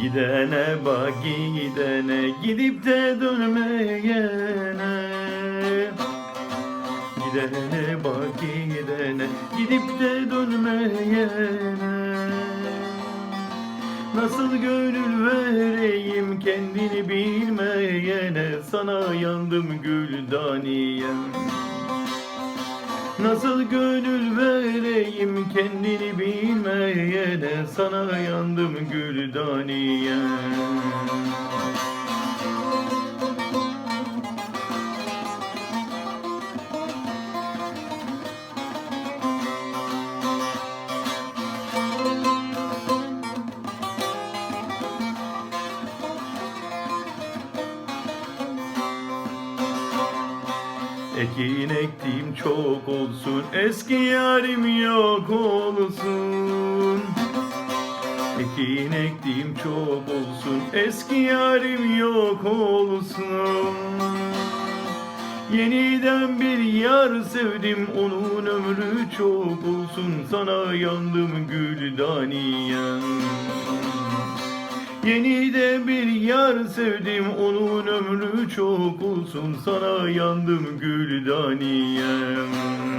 Gidene bak gidene gidip de dönmeyene. Gidene bak gidene gidip de dönmeyene. Nasıl gönül vereyim kendini bilmeyene Sana yandım gül daniyem. Nasıl gönül vereyim kendini bilmeyene Sana yandım gül daniyem Ekin ektiğim çok olsun Eski yarim yok olsun Ekin ektiğim çok olsun Eski yarim yok olsun. Yeniden bir yar sevdim Onun ömrü çok olsun. Sana yandım gül daniyem Yeniden bir yar sevdim onun ömrü çok olsun. Sana yandım gül daniyem.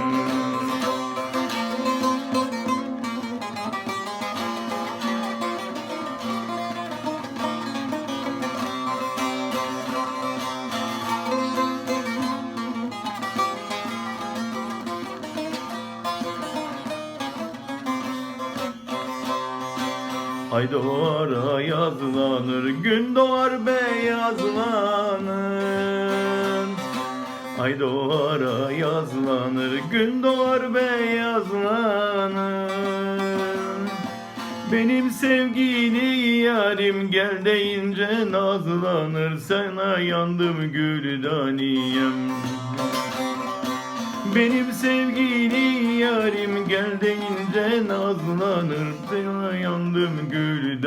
Ay doğar yazlanır, gün doğar beyazlanır. Ay doğar yazlanır, gün doğar beyazlanır. Benim sevgili yarim gel deyince nazlanır. Sana yandım gül daniyem. Benim sevgili yarim gel deyince nazlanır yandım gül